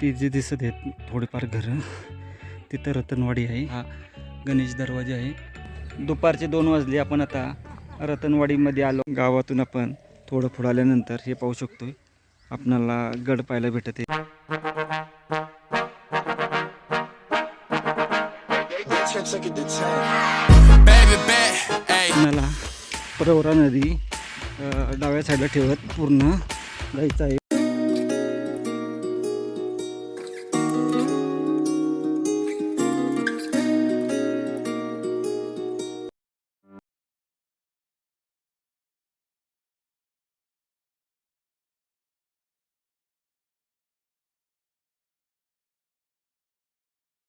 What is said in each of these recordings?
ती जी दिसत आहेत थोडीफार घरं तिथं रतनवाडी आहे. हा गणेश दरवाजा आहे. दुपारचे दोन वाजले आपण आता रतनवाडीमध्ये आलो. गावातून आपण थोडं पुढं आल्यानंतर हे पाहू शकतो आपणाला गड पाहायला भेटत आहे. आपल्याला प्रवरा नदी डाव्या साईडला ठेवत पूर्ण जायचं आहे.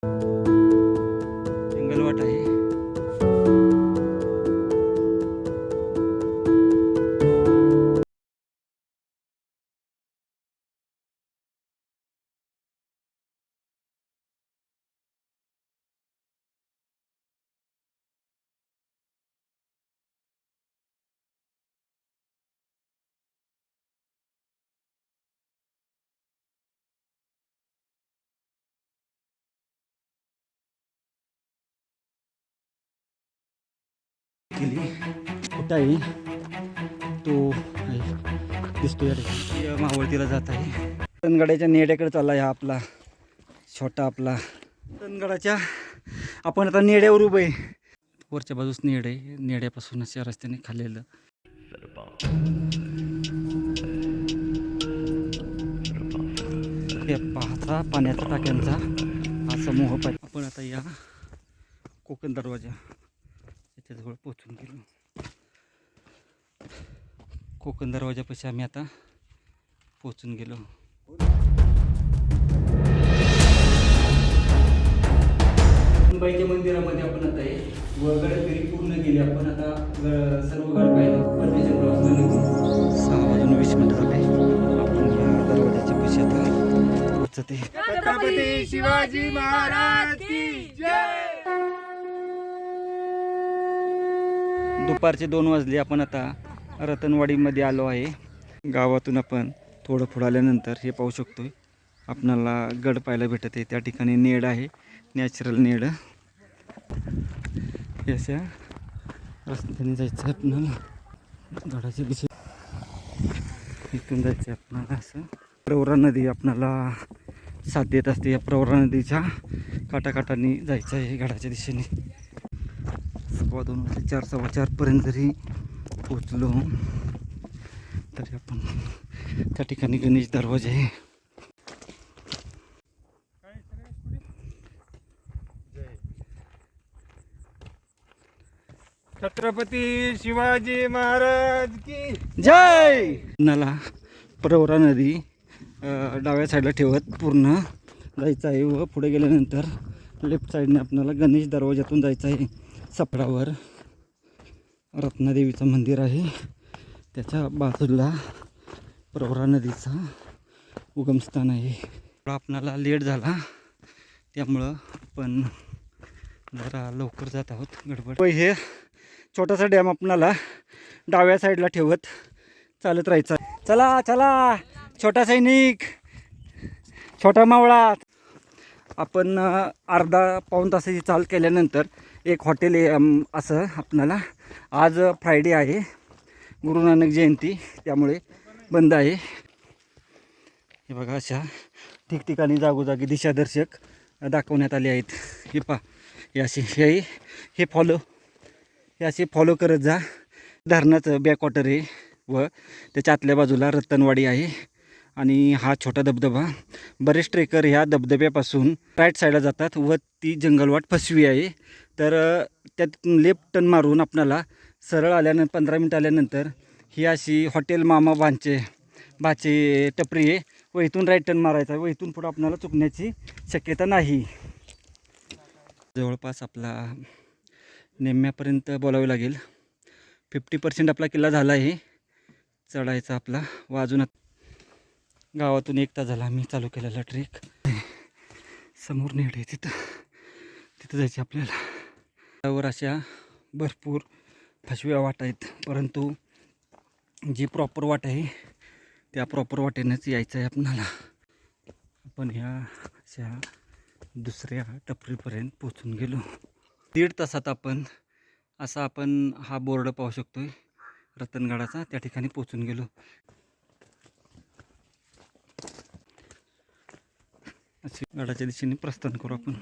जंगलवाट केली कुठं आहे? तो दिसतो या ठिकाणी मावळतीला जात आहे. तनगडाच्या नेड्याकडे चालला हा आपला. छोटा आपला. तनगडाच्या आपण आता नेड्यावर उभं आहे. वरच्या बाजूस नेड आहे. नेड्यापासूनच या रस्त्याने खाल्लेलं हे पाहता पाण्याच्या टाक्यांचा हा समूह पाहिजे आपण आता या कोकण दरवाजा त्याच्याजवळ पोचून गेलो. कोकण दरवाजापाशी आम्ही आता पोचून गेलो. मुंबईच्या मंदिरामध्ये आपण आता आहे व गडफेरी पूर्ण केली. आपण आता सर्व गड पाहिलं. परमेश्वर प्रवासाला निघून सहा वाजून वीस मिनिटं झाले. आपण या दरवाजाच्या पाशी आता पोचते छत्रपती शिवाजी महाराज की जय! दुपारचे दोन वाजले आपण आता रतनवाडीमध्ये आलो आहे. गावातून आपण थोडं पुढं आल्यानंतर हे पाहू शकतो आपणाला गड पाहायला भेटत आहे. त्या ठिकाणी नेड आहे. Natural need. अशा रस्त्याने जायचं आहे आपणाला. गडाच्या दिशे. इथून जायचं आहे आपणाला असं. प्रवरा नदी आपणाला साथ देत असते. या प्रवरा नदीच्या काटाकाटाने जायचं आहे गडाच्या दिशेने. सव्वा दोन वाजता चार सव्वा चारपर्यंत जरी पोचलो तरी आपण त्या ठिकाणी गणेश दरवाजा आहे. छत्रपती शिवाजी महाराज की जय! नाला प्रवरा नदी डाव्या साईडला ठेवत पूर्ण जायचं आहे व पुढे गेल्यानंतर लेफ्ट साईडने आपल्याला गणेश दरवाजातून जायचं आहे. सपडावर रत्नादेवीचं मंदिर आहे. त्याच्या बाजूला प्रवरा नदीचा उगमस्थान आहे. आपणाला लेट झाला त्यामुळं आपण जरा लवकर जात आहोत. गडबड. हे छोटासा डॅम आपणाला डाव्या साईडला ठेवत चालत राहायचा. चला चला छोटा सैनिक छोटा मावळा. आपण अर्धा पाऊण तासाची चाल केल्यानंतर एक हॉटेल आहे असं आपणाला आज फ्रायडे आहे. गुरु नानक जयंती त्यामुळे बंद आहे. हे बघा अशा ठिकठिकाणी जागोजागी दिशादर्शक दाखवण्यात आले आहेत. हे पा हे असे हे हे फॉलो हे असे फॉलो करत जा. धरणाचं बॅकवॉटर आहे व त्याच्या आतल्या बाजूला रत्तनवाडी आहे. आणि हा छोटा धबधबा बरेच ट्रेकर ह्या धबधब्यापासून राईट साईडला जातात व ती जंगलवाट फसवी आहे. तर त्यात लेफ्ट टर्न मारून आपणाला सरळ आल्यानंतर पंधरा मिनटं आल्यानंतर ही अशी हॉटेल मामा बांचे भाचे टपरी आहे व इथून राईट टर्न मारायचा व इथून पुढं आपणाला चुकण्याची शक्यता नाही. जवळपास आपला नेम्यापर्यंत बोलावे लागेल. फिफ्टी पर्सेंट आपला किल्ला झाला आहे. चढायचा आपला व अजून गावातून एक झाला. आम्ही चालू केलेला ट्रेक समोर नेड आहे तिथं. तिथं जायचं आपल्याला. त्यावर अशा भरपूर फसव्या वाट आहेत. परंतु जी प्रॉपर वाट आहे त्या प्रॉपर वाटेनंच यायचं आहे आपणाला. आपण ह्या अशा दुसऱ्या टपरीपर्यंत पोचून गेलो. दीड तासात आपण असा आपण हा बोर्ड पाहू शकतो आहे रतनगडाचा. त्या ठिकाणी पोचून गेलो. असे गडाच्या दिशेने प्रस्थान करू आपण.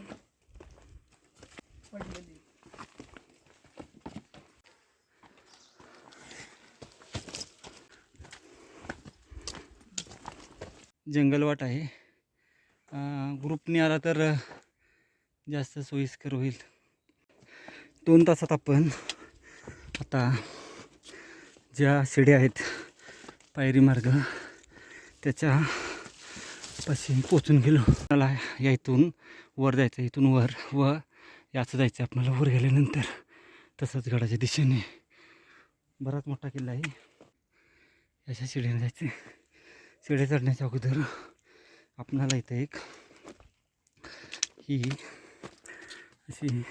जंगलवाट आहे. ग्रुपने आला तर जास्त सोयीस्कर होईल. दोन तासात आपण आता ज्या शिड्या आहेत पायरी मार्ग त्याच्या पाशी पोचून गेलो. मला या इथून वर जायचं इथून वर व याचं जायचं आपल्याला वर गेल्यानंतर. तसंच गडाच्या दिशेने. बराच मोठा किल्ला आहे. अशा शिडीने जायचं शिड्या चढण्याच्या अगोदर आपणाला इथं एक ही अशी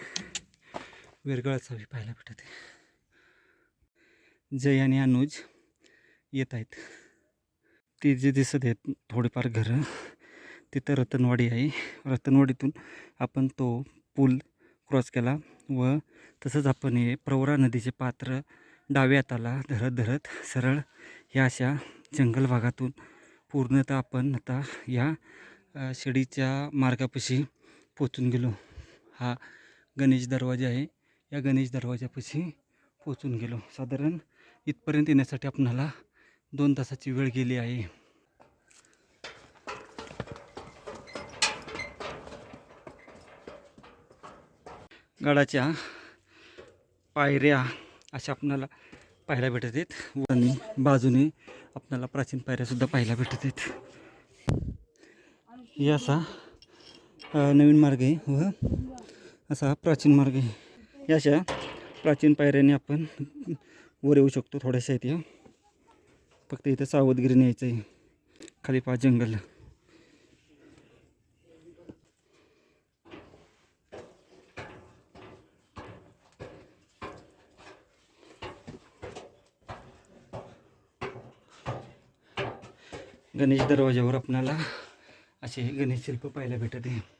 वेरगळ चावी पाहायला भेटते. जय आणि अनुज येत आहेत. ती जे दिसत आहेत थोडेफार घरं तिथं रतनवाडी आहे. रतनवाडीतून आपण तो पूल क्रॉस केला व तसंच आपण हे प्रवरा नदीचे पात्र डाव्या हाताला धरत धरत सरळ ह्या अशा जंगल भागातून पूर्णतः आपण आता या शिडीच्या मार्गापाशी पोचून गेलो. हा गणेश दरवाजा आहे. या गणेश दरवाजापाशी पोचून गेलो. साधारण इथपर्यंत येण्यासाठी आपणाला दोन तासाची वेळ गेली आहे. गडाच्या पायऱ्या अशा आपणाला पाहायला भेटत आहेत. आणि बाजूने आपल्याला प्राचीन पायऱ्यासुद्धा पाहायला भेटत आहेत. हे असा नवीन मार्ग आहे व असा प्राचीन मार्ग आहे. अशा प्राचीन पायऱ्याने आपण वर येऊ शकतो थोड्याशा इथे. फक्त इथं सावधगिरी न्यायचं आहे खाली पा जंगल. गणेश दरवाजावर आपणाला असे गणेश शिल्प पाहायला भेटत आहे.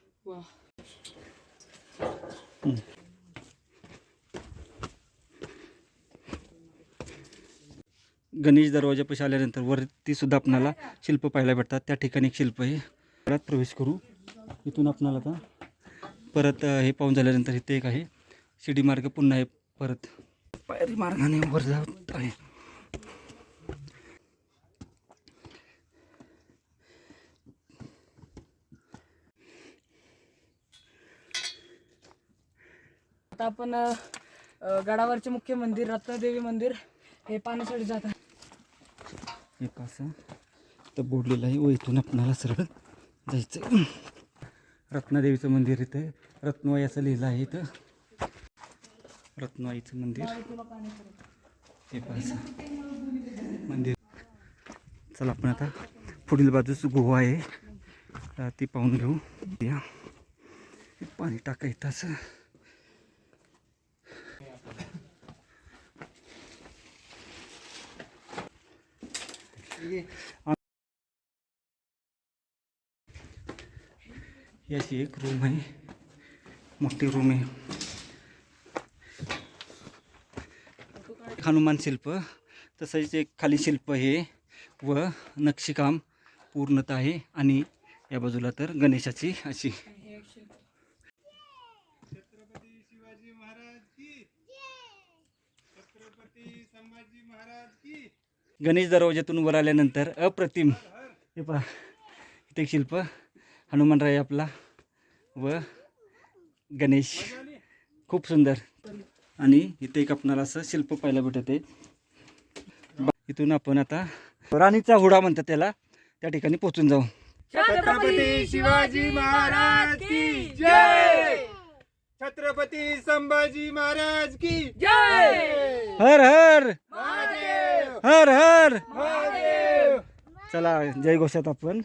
गणेश दरवाजापाशी आल्यानंतर वरती सुद्धा आपणाला शिल्प पाहायला भेटतात. त्या ठिकाणी एक शिल्प आहे. परत प्रवेश करू. इथून आपणाला आता परत हे पाहून झाल्यानंतर इथे एक आहे. शिडी मार्ग पुन्हा आहे परत पायरी मार्गाने वर जात आहे. आता आपण गडावरचे मुख्य मंदिर रत्नदेवी मंदिर हे पाहण्यासाठी जात आहे एक असं. तर बोडलेलं आहे. व इथून आपणाला सरळ जायचं रत्नादेवीचं मंदिर इथं. आहे. रत्नवाई असं लिहिलं आहे इथं. रत्नवाईचं मंदिर. हे पाहिजे मंदिर. चला आपण आता पुढील बाजूस गुहा आहे. ती पाहून घेऊ. या. पाणी टाका इथं असं. याची एक रूम आहे. मोठी रूम आहे. हनुमान शिल्प. तसंच एक खाली शिल्प हे व नक्षीकाम पूर्णत आहे आणि या बाजूला तर गणेशाची अशी. छत्रपती शिवाजी महाराज की. छत्रपती संभाजी महाराज की. गणेश दरवाज्यातून वर आल्यानंतर अप्रतिम हे पहा इथे शिल्प हनुमानराय आपला व गणेश. खूप सुंदर. आणि इथे एक आपणाला असं शिल्प पाहायला भेटत आहे. इथून आपण आता राणीचा हुडा म्हणतात त्याला त्या ठिकाणी पोचून जाऊ. छत्रपती शिवाजी महाराज की जय! छत्रपती संभाजी महाराज की जय! हर हर! महादेव! हर हर! महादेव! चला जय घोषात आपण.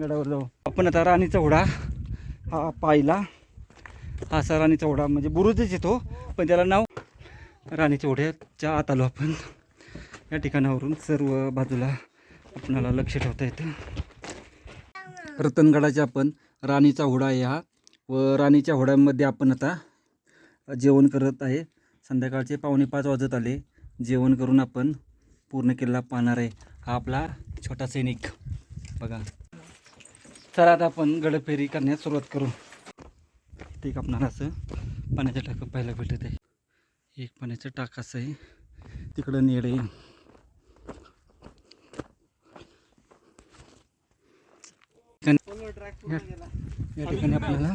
गडावर जाऊ. आपण आता राणीचा ओढा हा पाहिला. हा असा राणीचा ओढा म्हणजे बुरुजच येतो. पण त्याला नाव राणीच्या ओढ्याच्या आत आलो आपण. या ठिकाणावरून सर्व बाजूला आपणाला लक्ष ठेवता येतं. रतनगडाच्या आपण राणीचा होडा आहे हा व राणीच्या होड्यामध्ये आपण आता जेवण करत आहे. संध्याकाळचे पावणे पाच वाजत आले. जेवण करून आपण पूर्ण किल्ला पाहणार आहे. हा आपला छोटा सैनिक. बघा. चला आता आपण गडफेरी करण्यास सुरुवात करू. ते एक असं. पाण्याचं टाकं पाहायला भेटत आहे. एक पाण्याचं टाक असं आहे. तिकडं नेड आहे. या या ठिकाणी आपल्याला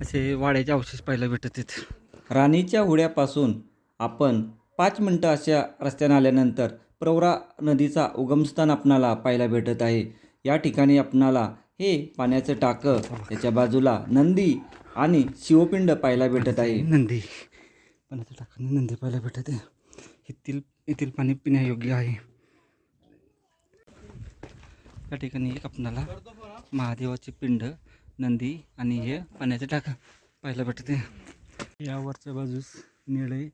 असे वाड्याचे अवशेष पाहायला भेटत आहेत. राणीच्या होड्यापासून आपण पाच मिनटं अशा रस्त्याने आल्यानंतर प्रवरा नदीचा उगमस्थान आपणाला पाहायला भेटत आहे. या ठिकाणी आपणाला हे पाण्याचं टाकं त्याच्या बाजूला नंदी आणि शिवपिंड पाहायला भेटत आहे. नंदी. पाण्याचं टाकाने नंदी पाहायला भेटत आहे. येथील येथील पाणी पिण्यायोग्य आहे. या ठिकाणी एक आपणाला महादेवाचे पिंड नंदी आणि हे पाण्याचे टाका. पाहायला भेटते. यावरच्या या वरच्या बाजूस निळे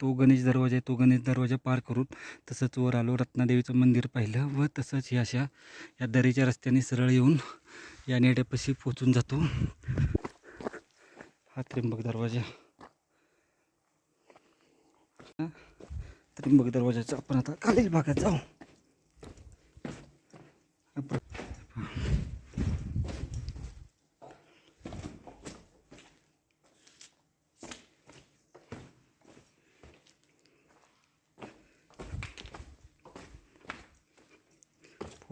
तो गणेश दरवाजा आहे. तो गणेश दरवाजा पार करून तसंच वर आलो. रत्नादेवीचं मंदिर पाहिलं व तसंच ही अशा या दरीच्या रस्त्याने सरळ येऊन या नेड्यापाशी पोचून जातो. हा त्र्यंबक दरवाजा. त्र्यंबक दरवाजाचा आपण आता खालील भागात जाऊ.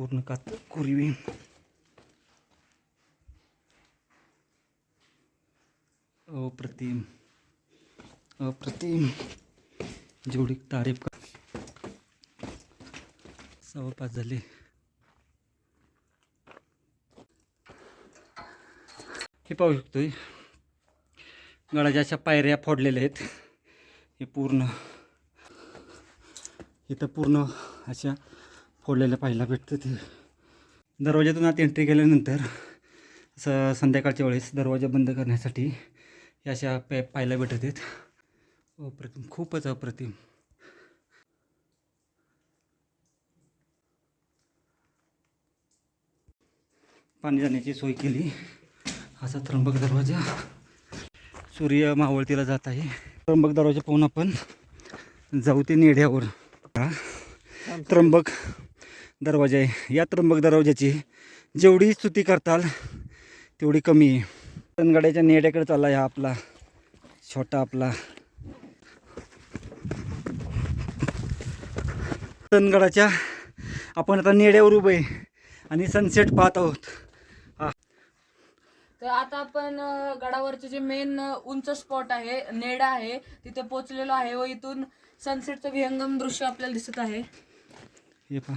पूर्ण कात कुरवी अप्रतिम अप्रतिम. जेवढी तारीफ कर. सव्वा पाच झाले. हे पाहू शकतोय. गडाच्या अशा पायऱ्या फोडलेल्या आहेत. हे पूर्ण इथं पूर्ण अशा फोडलेल्या पाहायला भेटतं ते. दरवाजातून आत एंट्री केल्यानंतर असं संध्याकाळच्या वेळेस दरवाजा बंद करण्यासाठी या अशा पॅ पाहायला भेटत आहेत. अप्रतिम खूपच अप्रतिम. पाणी जाण्याची सोय केली. असा त्र्यंबक दरवाजा सूर्य मावळतीला जात आहे. त्र्यंबक दरवाजा पाहून आपण जाऊ ते नेढ्यावर त्र्यंबक दरवाजा आहे. या त्र्यंबक दरवाजाची जेवढी स्तुती करताल तेवढी कमी आहे. तनगड्याच्या नेड्याकडे चालला हा आपला छोटा आपला. तनगडाच्या आपण आता नेड्यावर उभे आहे आणि सनसेट पाहत आहोत. तर आता आपण गडावरचे जे मेन उंच स्पॉट आहे नेडा आहे तिथे पोहोचलेलो आहे व इथून सनसेटचं विहंगम दृश्य आपल्याला दिसत आहे. हे पहा.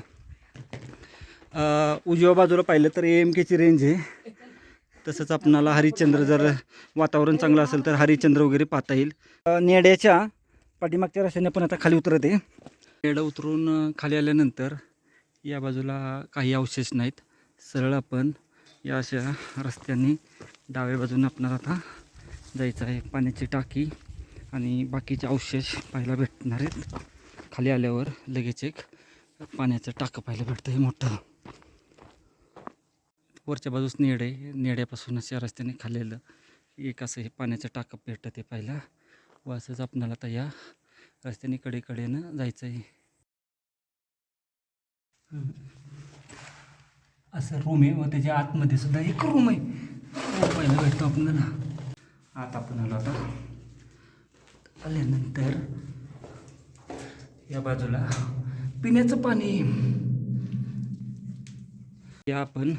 उजव्या बाजूला पाहिलं तर ए एम केची रेंज आहे. तसंच आपणाला हरिश्चंद्र जर वातावरण चांगलं असेल तर हरिश्चंद्र वगैरे पाहता येईल. नेड्याच्या पाठीमागच्या रस्त्याने पण आता खाली उतरत आहे. नेडं उतरून खाली आल्यानंतर या बाजूला काही अवशेष नाहीत. सरळ आपण या अशा रस्त्याने डाव्या बाजूने आपणाला आता जायचं आहे. पाण्याची टाकी आणि बाकीचे अवशेष पाहायला भेटणार आहेत. खाली आल्यावर लगेच एक पाण्याचं टाकं पाहायला भेटतं हे मोठं. वरच्या बाजूस नेड आहे नेड्यापासून अशा रस्त्याने खाल्लेलं एक असं हे पाण्याचं टाकं भेटतं ते पाहिलं व असंच आपणाला आता या रस्त्याने कडेकडेनं जायचं आहे. असं रूम आहे व त्याच्या आतमध्ये सुद्धा एक रूम आहे. तो पाहायला भेटतो आपल्याला आत आपण आलो आता. आल्यानंतर या बाजूला पिण्याचं पाणी. या आपण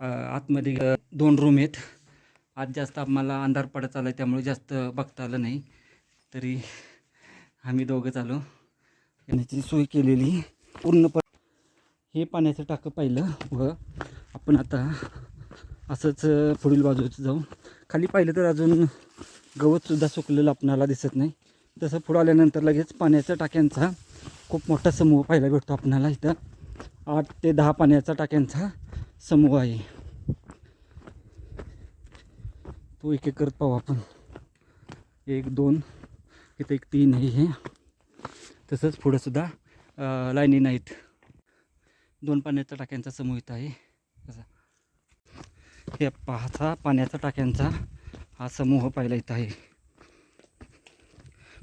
आतमध्ये दोन रूम आहेत. आज जास्त आम्हाला अंधार पडत आला त्यामुळे जास्त बघता आलं नाही. तरी आम्ही दोघंच आलो याची सोय केलेली. पूर्णपणे हे पाण्याचं टाकं पाहिलं व आपण आता असंच पुढील बाजूचं जाऊ. खाली पाहिलं तर अजून गवतसुद्धा सुकलेलं आपणाला दिसत नाही. तसं पुढं आल्यानंतर लगेच पाण्याच्या टाक्यांचा खूप मोठा समूह पाहायला भेटतो आपणाला इथं. आठ ते दहा पाण्याचा टाक्यांचा समूह आहे. तो एक एक करत पाहू आपण. एक दोन इथं एक तीन आहे हे. तसंच पुढंसुद्धा लाईनी नाहीत. दोन पाण्याच्या टाक्यांचा समूह इथं आहे. हे पाहता पाण्याचा टाक्यांचा हा समूह पाहिला इथं आहे.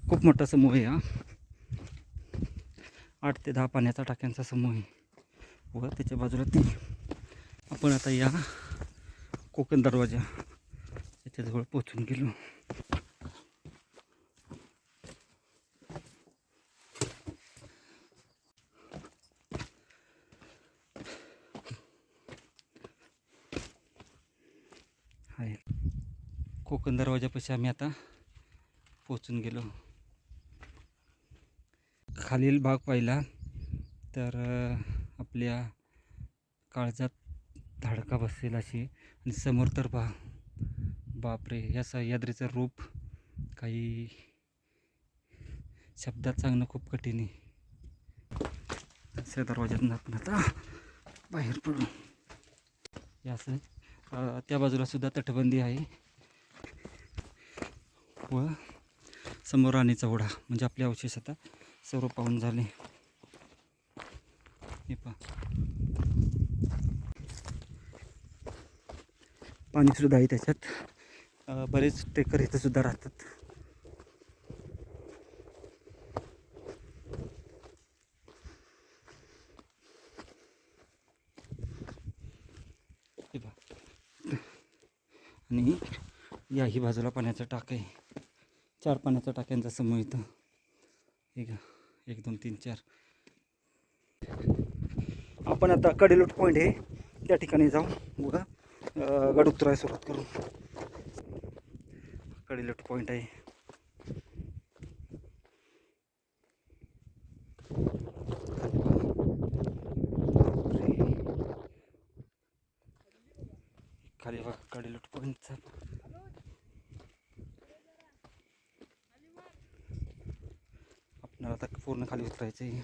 खूप मोठा समूह आहे हा. आठ ते दहा पाण्याचा टाक्यांचा समूह आहे. व त्याच्या बाजूला ती आपण आता या कोकण दरवाजा याच्याजवळ पोचून गेलो. आहे कोकण दरवाजापाशी आम्ही आता पोचून गेलो. खालील भाग पाहिला. तर आपल्या काळजात धाडका बसेल अशी. आणि समोर तर पहा. बापरे! या सह्याद्रीचं रूप काही शब्दात सांगणं खूप कठीण आहे. दुसऱ्या दरवाज्यातून आपण आता बाहेर पडू. या असं त्या बाजूला सुद्धा तटबंदी आहे. व समोर राणीचा ओढा म्हणजे आपले अवशेष आता. सर्व पाहून झाले. हे पहा. पाणीसुद्धा आहे त्याच्यात. बरेच ट्रेकर इथं सुद्धा राहतात. हे पहा. आणि याही बाजूला पाण्याचा टाक आहे. चार पाण्याच्या टाक्यांचा समूह इथं. हे आहे एक दोन तीन चार. आपण आता कडेलोट पॉईंट आहे त्या ठिकाणी जाऊ. बघा. गड उतरायला सुरुवात करू कडेलोट पॉईंट आहे. खाली बघा कडेलोट पॉईंटचा आपल्याला आता पूर्ण खाली उतरायचं आहे.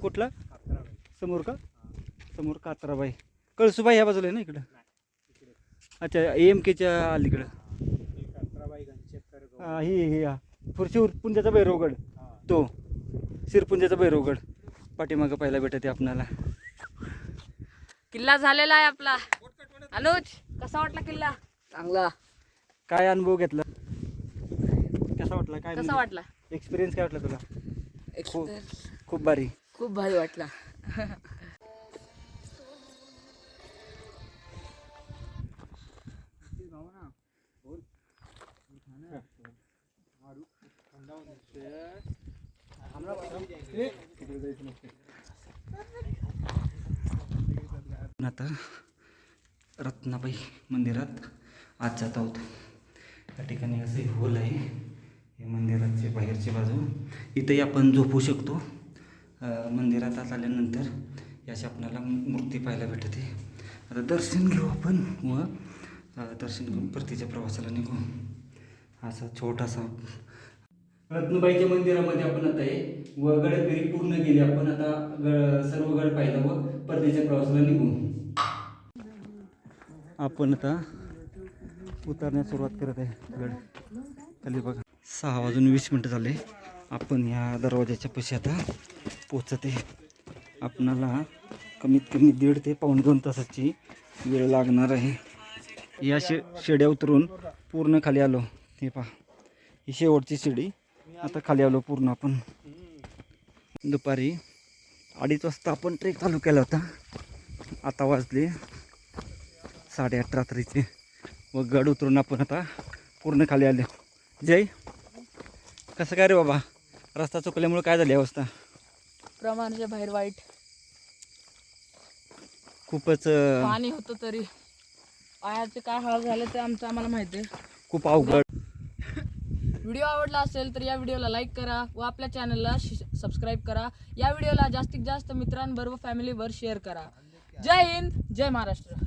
कुठला? समोर का? समोर कात्राबाई. कळसुबाई ह्या बाजूला आहे ना इकडं? अच्छा ए एम केच्या अलीकडं. हा ही ही हा. शिरपुंजाचा भैरवगड. तो. शिरपुंजाचा भैरवगड. पाठीमागं पाहायला भेटते आपणाला. किल्ला झालेला आहे आपला. अनुज कसा वाटला किल्ला? चांगला. काय अनुभव घेतला? कसा वाटला? काय कसा वाटला? एक्सपिरियन्स काय वाटला तुला? खूप खूप भारी. खूप भारी वाटला. आता रत्नाबाई मंदिरात आज जात आहोत. त्या ठिकाणी असे होल आहे. हे मंदिराचे बाहेरची बाजू. इथंही आपण झोपू शकतो. मंदिरात आत आल्यानंतर याची आपल्याला मूर्ती पाहायला भेटते. आता दर्शन घेऊ आपण व दर्शन घेऊन परतीच्या प्रवासाला निघू. असा छोटासा रत्नबाईच्या मंदिरामध्ये आपण आता आहे. व गडफेरी पूर्ण केली आपण आता ग सर्व गड पाहिलं व परतीच्या प्रवासाला निघू. आपण आता उतरण्यास सुरुवात करत आहे. गड. खाली बघा. सहा वाजून वीस मिनटं झाले. आपण ह्या दरवाजाच्या पैसे आता आहे. आपणाला कमीत कमी दीड ते पाऊण दोन तासाची वेळ लागणार आहे. या शे शेड्या उतरून पूर्ण खाली आलो. हे पहा. ही शेवटची शिडी. आता खाली आलो पूर्ण आपण. दुपारी अडीच वाजता आपण ट्रेक चालू केला होता. आता वाजले साडे अठरा रात्रीचे. व गड उतरून आपण आता पूर्ण खाली आले. जय. कसं काय रे बाबा? रस्ता चुकल्यामुळे काय झाली अवस्था? प्रमाणाच्या बाहेर वाईट. खूपच पाणी होतं तरी. पायाचे काय हाल झाले ते आमचं आम्हाला माहिती आहे. खूप अवघड. व्हिडिओ आवडला असेल तर या व्हिडिओला लाईक करा व आपल्या चॅनलला सबस्क्राईब करा. या व्हिडिओला जास्तीत जास्त मित्रांबरोबर फॅमिलीवर शेअर करा. जय हिंद जय महाराष्ट्र.